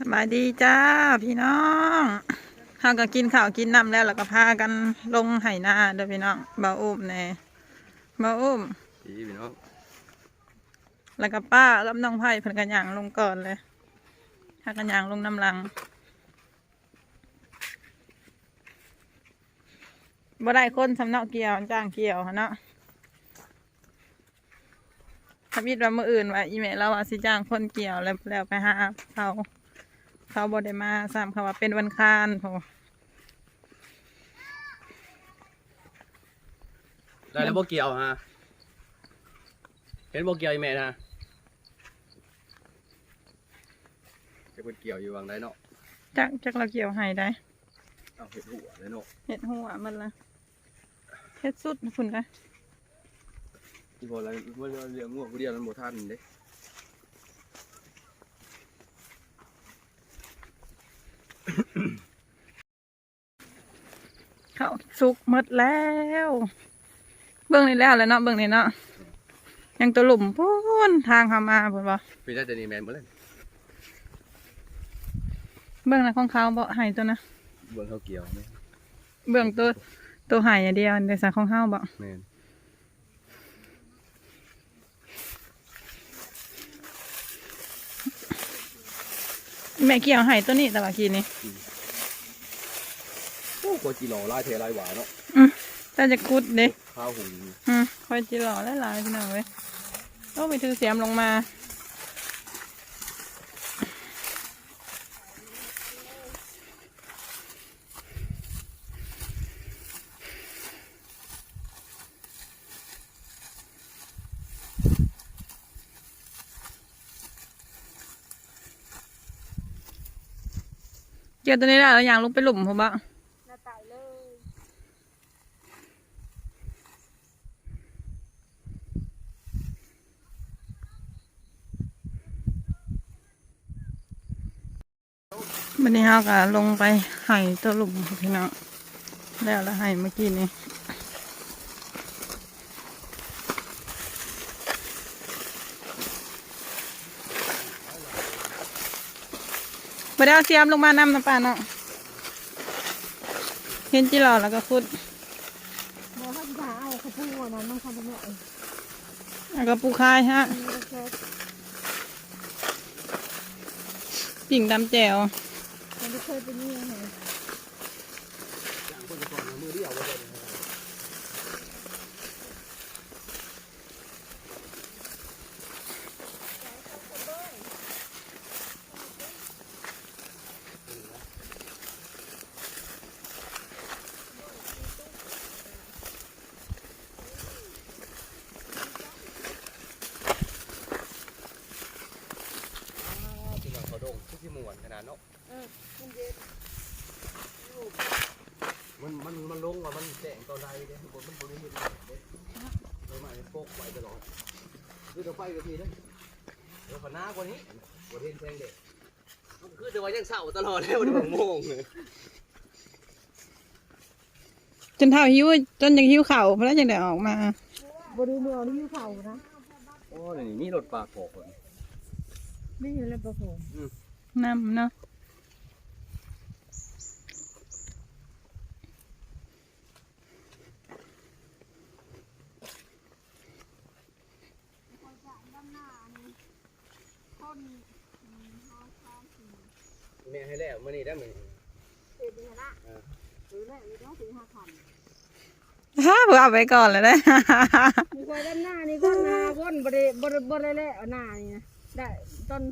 สบายดีจ้าพี่น้องข้าก็กินข้าวกินน้ำแล้วแล้วก็พากันลงไหนาเด้อพี่น้องเบาอุ้มแน่เบาอุ้มพี่พี่น้องแล้วก็ป้ากับน้องไผ่เพิ่นกันย่างลงก่อนเลยถ้ากันย่างลงน้ำลังบ่ได้คนสำเนาเกี่ยวจ้างเกี่ยวหั้นเนาะถ้ามิดว่ามื่ออื่นว่าอีเมลเราว่าสิจ้างคนเกี่ยวแล้วแล้วไปหาเขา เขาบ่ได้มาซ้ำเขาว่าเป็นวันคานโหได้แล้วโบเกียวฮะเห็นโบเกียวอีแม่นะจะเป็นเกี่ยวอยู่วางได้เนาะจักจักเราเกี่ยวให้ได้เอาเห็ดหัวเลยเนาะเห็ดหัวมันละเฮ็ดสุดนะคุณคะที่บอกอะไรว่าเรื่องง่วงผู้เดียวนั้นโบท่านเด้ เขาสุกหมดแล้ว เบื้องนี้แล้วแหล้วเนาะเบื้องนี้เนาะยังตัวหลุมพูนทางเข้ามาพูนบ่พี่ได้แต่นี่แมนหมดเลยเบื้องนั้นของเขาบ่ให้ตัวนะเบิ่งเขาเกี่ยวไหมเบื้องตัวตัวให้อย่างเดียวในสายของเฮาบ่แมนแม่เกี่ยวให้ตัวนี้แต่ว่ากี้นี้ โอ้โคจิโร่ลายเทลายหวานเนาะอืมแต่จะกุดเด้ข้าวหุงอืมคอยจิหล่อหลายๆพี่น้องเว้ยโอ้ไปถือเสียมลงมาเกี่ยวตัวนี้ได้แล้วอย่างลงไปหลุมผมบ้าง หน้าตายเลย วันนี้ เราก็ลงไปไห่ตัวหลุมพี่น้องแล้วล้วไห่เมื่อกี้นี้ไปได้เอาเสียมลงมานำน้ำปลาเนาะเห็นจีหล่อแล้วก็คุดบอกให้ด่าเอาเขาพูนั้นมันทำเป็นแบบแล้วก็ปูคายฮะปิ่งดำแจ่ว มันไม่เคยเป็นนี่ไงมือเดียวเลย ที่เราเขาดงที่มวนขนาดเนาะ เออมันเย็น มันมันมันลงว่ามันแจ้งตอนใดเด้บนมันบนนี้มันเด้เลยมาโปกไว้ ตลอดคือจะไปกับทีนะเดี๋ยวขอหน้ากว่านี้บนเทนแทงเด็กมันคือจะว่ายังเศร้าตลอดเลยวันนี้ผมโมงเลยจนเท่าหิวจนยังหิวเข่าวเพราะแล้วยังได้ออกมาบริเมืองนี่อยู่เขานะโอ้นี่มีรถปากโขกเลยไม่อยู่แล้วประผมน้ำเนาะ แม่ให้แล้วมื่อนี้ ได้ไหมเด็ดนี่นะหรือแม่มีต้องสี่ห้าพันฮ่าเพื่อเอาไปก่อนเลยนะมีคอยด้านหน้านี่ก็นาวนบริบริบริเละหน้านี่นะได้ต้น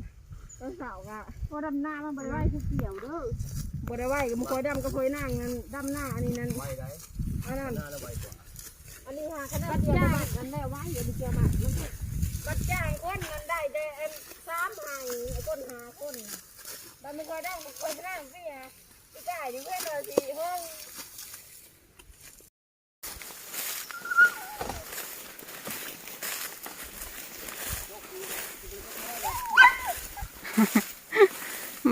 ต้นเสาก็พอดำหน้ามันบริไว้คือเกี่ยวเด้อบริไว้ก็มันคอยดำก็คอยนั่งนั่นดำหน้าอันนี้นั่นไว้ได้อันนั้นหน้าแล้วไว้กว่าอันนี้หาคณะเดียวกันนั่นแหละไว้อย่าไปเกี่ยวมันมันบัดจ้างคนมันได้แต่อันสามหายคนหาคน น่ะบัดมันก็ได้มันก็นั่งพี่ฮะพี่จ่ายดิเพื่อนเราสี่ห้อง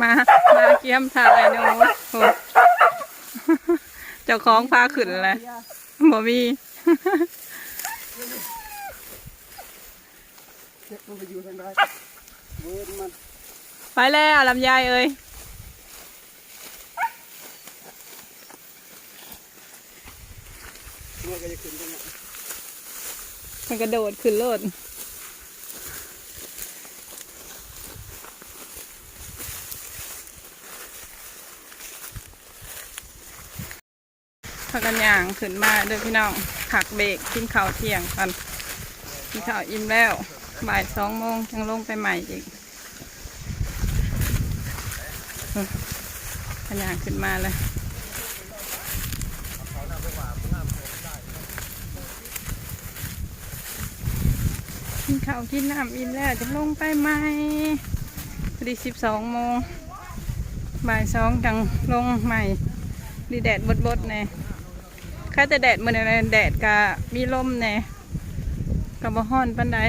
มา มาเกี่ยมทายเนาะโอ้เจ้าของพาขึ้นเลยบ่มีเช็คมันไปอยู่ทางใดเวิร์ดมัน ไปแล้วลำไยเอ้ยมันก็จะขึ้นกันมันกระโดดขึ้นโลดพากันย่างขึ้นมาเด้อพี่น้องขักเบรกกินข้าวเที่ยงกันกินข้าวอิ่มแล้ว บ่ายสองโมงยังลงไปใหม่อีก เออพายางขึ้นมาเลยกินข้าวกินน้ำอิ่มแล้วจะลงไปไหมพอดีสิบสองโมงบ่ายสองจังลงใหม่ดีแดดบดบดๆแน่แค่แต่แดดมันอไรแดดกะมีลมแน่กับบ่ฮ้อนปันใด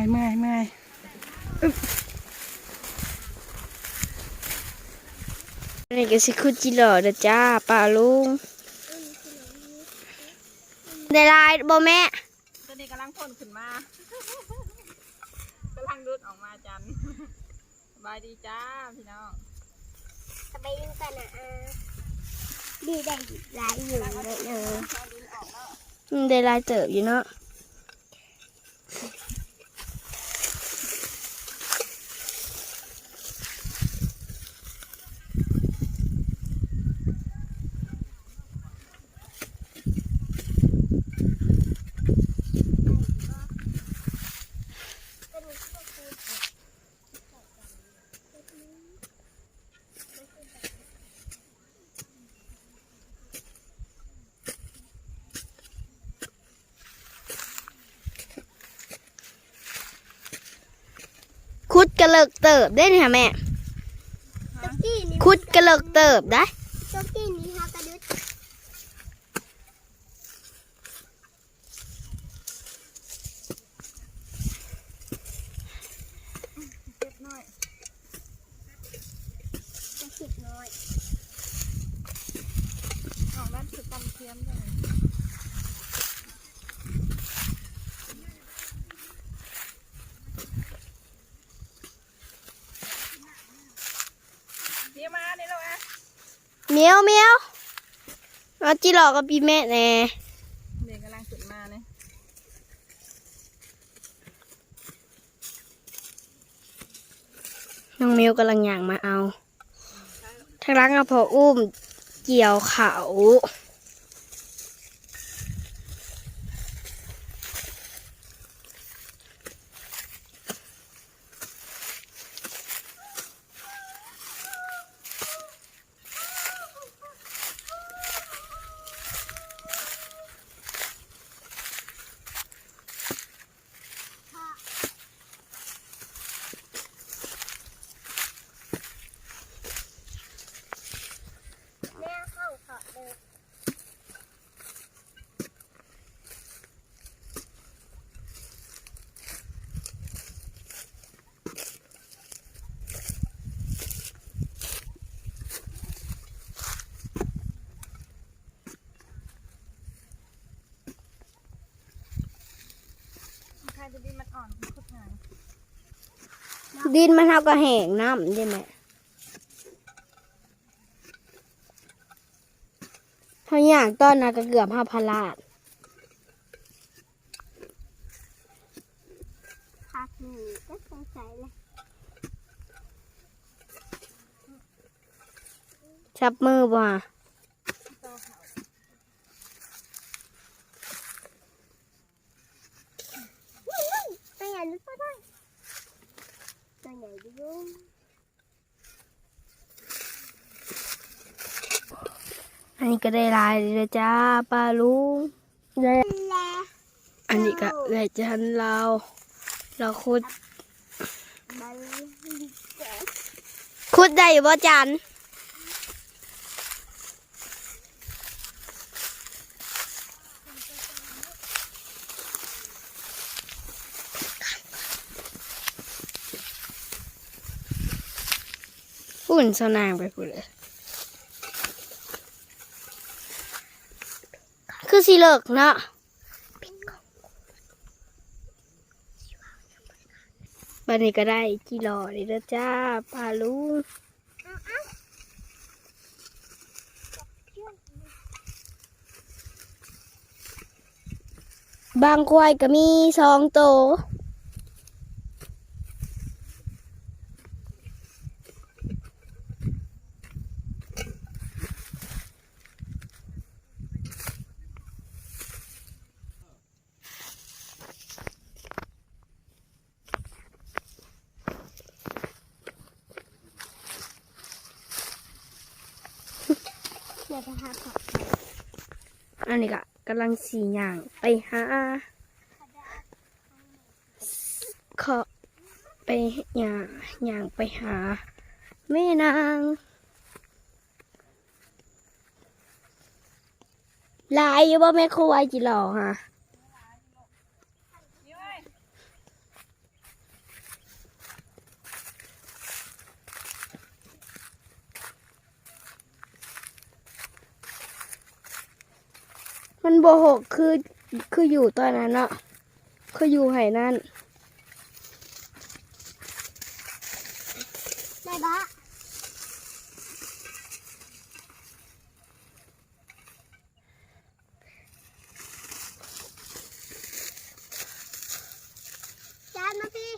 อยเมื่อยเมื่อยนี่ก็สิคุจิหล่อเด้อจ้าป้าลุงได้ลายบ่แม่ตัวนี้กำลังพ่นขึ้นมากำลังดูดออกมาจันสบายดีจ้าพี่น้องสบายดีกันนะอาดีได้หลายอยู่เลยเนอะอืมได้หลายเติบอยู่เนาะ กระเลิกเติบได้เนี่ยแม่คุดกระเลิกเติบได้ ตกที่นี้ฮะกระดึด เก็บหน่อย จะขิดน้อย ออกด้านคือตำเทียมเลยเดี๋ยวมาเนี่แล้วอะ เมียวเมียวเอาจิหลอกกับพี่แม่แน่เด็กกำลังขึ้นมาเนี่ยน้องเมียวกำลังย่างมาเอาทางร้านกระเพาะอุ้มเกี่ยวเขา แม่เข้าขอเดิน ใครจะดีมันอ่อนคุดงาน ดินมันเท่ากับแห้งน้ำใช่ไหมถ้าอยากต้อนนะก็เกือบห้าพนลาดพักหนึ่งก็สงสัยเลยจับมือบ่ะ ตัวใหญ่หรือตัวน้อยตัวใหญ่ดิลุง อันนี้ก็ได้ลายเลยจ้าป้าลุงได้แลอันนี้ก็ได้จันเราวเราคุดบัลลิเจคุดได้อยู่บ่จันฝุ่นสนางไปพูดเลย คือสิเลิกเนาะบันนี้ก็ได้จีรอเลยนะจ้าปลาลูบางควายก็มีสองโต ไปหาผักอันนี้ก็กำลังสี่อย่างไปหาขอไปอย่างอย่างไปหาแม่นางลายอยู่บ่แม่ครัวจิหล่อฮะ มันโบหกคือคืออยู่ตอนนั้นเนาะคืออยู่ไหนั่นได้บ้าจานมาพี่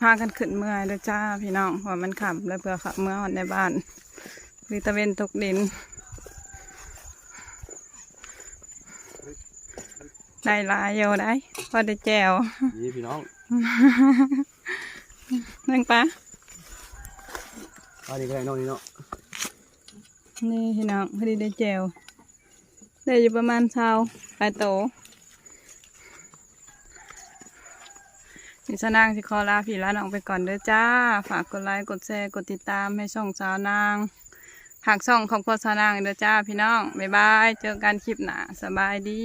พากันขึ้นเมื่อยเด้อจ้าพี่น้องเพราะมันขับแล้วเพื่อขับเมื่อหอดในบ้านหรือตะเวนตกดิน ได้หลายอยู่ได้พอได้แจวนี่พี่น้องนั่งปะอันนี้ก็ได้น้องนี่เนาะนี่พี่น้องพอดีได้แจวได้อยู่ประมาณเช้าปลายโตดิฉันนางสิขอลาพี่ลาน้องไปก่อนเด้อจ้า ฝากกดไลค์กดแชร์กดติดตามให้ช่องสาวนางหากช่องของพ่อสาวนางเด้อจ้าพี่น้อง บ๊ายบาย เจอกันคลิปหน้าสบายดี